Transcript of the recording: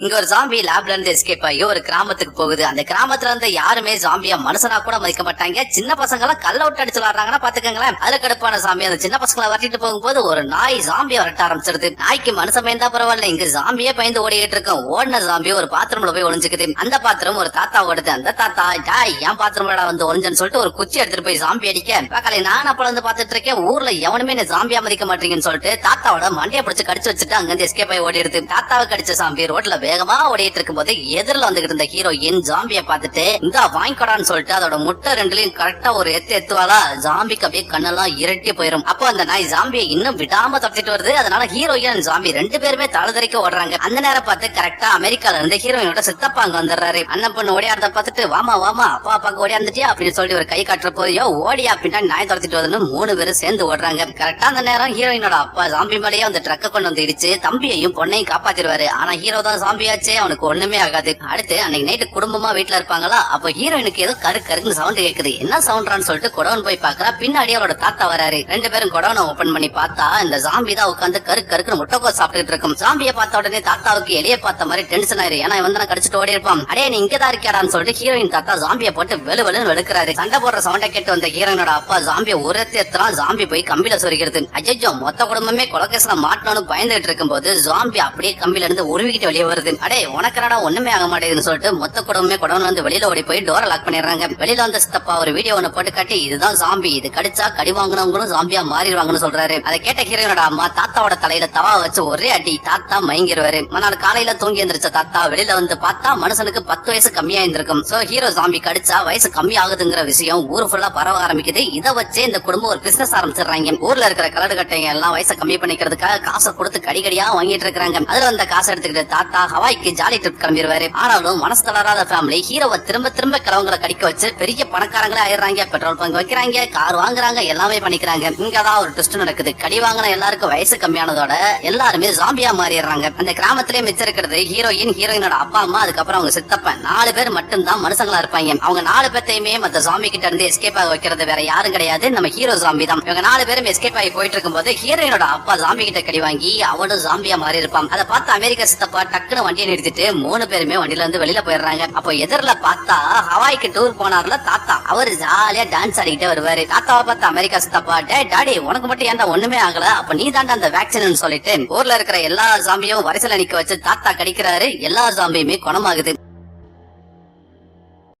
இங்க ஒரு ஜாம்பி லேப்ல இருந்து எஸ்கேப் ஆகி ஒரு கிராமத்துக்கு போகுது. அந்த கிராமத்துல இருந்து யாருமே ஜாம்பியா மனுஷனா கூட மதிக்க மாட்டாங்க. சின்ன பசங்க எல்லாம் கல்ல விட்டு அடிச்சு விளாடுறாங்கன்னா பாத்துக்கங்களேன். அதுல கடுப்பான சாமி அந்த சின்ன பசங்களை வரட்டிட்டு போகும்போது ஒரு நாய் ஜாம்பியா வரட்ட ஆரம்பிச்சிருது. நாய்க்கு மனுஷன் பயந்தா பரவாயில்ல. இங்க ஜாம்பியே பயந்து ஓடிக்கிட்டு இருக்கோம் ஓடின ஜாம்பி ஒரு பாத்திரம்ல போய் ஒளிஞ்சுக்குது. அந்த பாத்திரம் ஒரு தாத்தா ஓடுது. அந்த தாத்தா டாய் ஏன் பாத்திரம்லடா வந்து ஒளிஞ்சன்னு சொல்லிட்டு ஒரு குச்சி எடுத்துட்டு போய் ஜாம்பி அடிக்க. பக்கலை நான் அப்பல வந்து பாத்துட்டு இருக்கேன். ஊர்ல எவனுமே என்ன ஜாம்பியா மதிக்க மாட்டீங்கன்னு சொல்லிட்டு தாத்தாவோட மண்டையை பிடிச்சு கடிச்சு வச்சுட்டு அங்க இருந்து எஸ்கேப் ஆகி ஓடிடுது. தாத்தாவை கடிச்ச சாம்பி ரோட்ல வேகமா ஓடிட்டு இருக்கும்போது எதிரில் வந்துகிட்டு இருந்த ஹீரோயின் ஜாம்பியை பார்த்துட்டு இந்த வாங்கிக்கடான்னு சொல்லிட்டு அதோட முட்டை ரெண்டுலயும் கரெக்டா ஒரு எத்து எத்துவாளா ஜாம்பிக்கு அப்படியே கண்ணெல்லாம் இரட்டி போயிரும். அப்போ அந்த நாய் ஜாம்பியை இன்னும் விடாம தப்பிட்டு வருது. அதனால ஹீரோயின் ஜாம்பி ரெண்டு பேருமே தலதறிக்க ஓடுறாங்க. அந்த நேரம் பார்த்து கரெக்டா அமெரிக்கால இருந்து ஹீரோயினோட சித்தப்பா அங்க வந்துடுறாரு. அண்ணன் பொண்ணு ஓடியாடுறத பார்த்துட்டு வாமா வாமா அப்பா அப்பாக்கு ஓடியாந்துட்டியா? அப்படின்னு சொல்லி ஒரு கை காட்டுற போதையோ ஓடியா? பின்னாடி நாய் துரத்திட்டு வருதுன்னு மூணு பேரும் சேர்ந்து ஓடுறாங்க. கரெக்டா அந்த நேரம் ஹீரோயினோட அப்பா ஜாம்பி மேலேயே அந்த ட்ரக்க கொண்டு வந்து இடிச்சு தம்பியையும் பொண்ணையும் காப்பாத்திடுவாரு. ஆனா ஹீரோ தான் காம்பியாச்சே அவனுக்கு ஒண்ணுமே ஆகாது. அடுத்து அன்னைக்கு நைட்டு குடும்பமா வீட்டுல இருப்பாங்களா? அப்ப ஹீரோயினுக்கு ஏதோ கரு கருக்குன்னு சவுண்ட் கேக்குது. என்ன சவுண்ட்ரான்னு சொல்லிட்டு குடவன் போய் பாக்குறா பின்னாடி அவரோட தாத்தா வராரு. ரெண்டு பேரும் குடவனை ஓபன் பண்ணி பார்த்தா இந்த ஜாம்பி தான் உட்காந்து கரு கருக்குன்னு முட்டைக்கோ சாப்பிட்டுட்டு இருக்கும். ஜாம்பியை பார்த்த உடனே தாத்தாவுக்கு எளிய பார்த்த மாதிரி டென்ஷன் ஆயிரு. ஏன்னா வந்து நான் கடிச்சிட்டு ஓடி இருப்பான். அடே நீ இங்கதான் இருக்கியாடான்னு சொல்லிட்டு ஹீரோயின் தாத்தா ஜாம்பியை போட்டு வெளு வெளுன்னு வெளுக்கிறாரு. சண்டை போடுற சவுண்டை கேட்டு வந்த ஹீரோயினோட அப்பா ஜாம்பியை உரத்தேத்தான் ஜாம்பி போய் கம்பியில சொருகிறது. அஜய்ஜோ மொத்த குடும்பமே கொலகேசல மாட்டணும்னு பயந்துட்டு இருக்கும்போது ஜாம்பி அப்படியே கம்பியில இருந்து உருவிக்கிட்டு வெளியே வருது. அடே உனக்கு ஒண்ணுமே ஆக மாட்டேதுன்னு சொல்லிட்டு மொத்த குடும்பமே குடவன் வந்து வெளியில ஓடி போய் டோரை லாக் பண்ணிடுறாங்க. வெளியில வந்த சித்தப்பா ஒரு வீடியோ ஒண்ணு போட்டு காட்டி இதுதான் சாம்பி இது கடிச்சா கடி வாங்கினவங்களும் சாம்பியா மாறிடுவாங்கன்னு சொல்றாரு. அதை கேட்ட ஹீரோனோட அம்மா தாத்தாவோட தலையில தவா வச்சு ஒரே அடி தாத்தா மயங்கிருவாரு. மறுநாள் காலையில தூங்கி எந்திரிச்ச தாத்தா வெளியில வந்து பார்த்தா மனுஷனுக்கு பத்து வயசு கம்மியா இருந்திருக்கும் சோ ஹீரோ சாம்பி கடிச்சா வயசு கம்மி ஆகுதுங்கிற விஷயம் ஊர் ஃபுல்லா பரவ ஆரம்பிக்குது. இதை வச்சே இந்த குடும்பம் ஒரு பிசினஸ் ஆரம்பிச்சிடுறாங்க. ஊர்ல இருக்கிற கலடு கட்டைங்க எல்லாம் வயசை கம்மி பண்ணிக்கிறதுக்காக காசை கொடுத்து கடிகடியா வாங்கிட்டு இருக்காங்க அதுல வந்த காசை எடுத்துக்கிட்டு தாத்தா ஹவாய்க்கு ஜாலி ட்ரிப் கிளம்பிடுவாரு ஆனாலும் மனசு தளராத ஃபேமிலி ஹீரோவை திரும்ப திரும்ப கிளவங்களை கடிக்க வச்சு பெரிய பணக்காரங்களே ஆயிடுறாங்க. பெட்ரோல் பங்க் வைக்கிறாங்க கார் வாங்குறாங்க எல்லாமே பண்ணிக்கிறாங்க. இங்கதான் ஒரு ட்விஸ்ட் நடக்குது. கடி வாங்கின எல்லாருக்கும் வயசு கம்மியானதோட எல்லாருமே ஜாம்பியா மாறிடுறாங்க. அந்த கிராமத்திலே மிச்சம் இருக்கிறது ஹீரோயின் ஹீரோயினோட அப்பா அம்மா அதுக்கப்புறம் அவங்க சித்தப்பன் நாலு பேர் மட்டும்தான் மனுஷங்களா இருப்பாங்க. அவங்க நாலு பேர்த்தையுமே மத்த ஜாம்பி கிட்ட இருந்து எஸ்கேப் ஆக வைக்கிறது வேற யாரும் கிடையாது. நம்ம ஹீரோ ஜாம்பி தான். இவங்க நாலு பேரும் எஸ்கேப் ஆகி போயிட்டு இருக்கும்போது ஹீரோயினோட அப்பா ஜாம்பி கிட்ட கடி வாங்கி அவனும் ஜாம்பியா மாறி இருப்பான் அதை பார்த்து அமெரிக்க சித்தப்பா டக்குன்னு வண்டியை நிறுத்திட்டு மூணு பேருமே வண்டியில இருந்து வெளியில போயிடுறாங்க. அப்போ எதிரில பார்த்தா ஹவாய்க்கு டூர் போனார்ல தாத்தா. அவர் ஜாலியா டான்ஸ் ஆடிக்கிட்டே வருவாரு. தாத்தாவை பார்த்து அமெரிக்கா சுத்தப்பா டே டாடி உனக்கு மட்டும் ஏன்டா ஒண்ணுமே ஆகல? அப்ப நீ தாண்டா அந்த வேக்சின் சொல்லிட்டு ஊர்ல இருக்கிற எல்லா ஜாம்பியும் வரிசையில நிக்க வச்சு தாத்தா கடிக்கிறாரு. எல்லா ஜாம்பியுமே குணமாகுது.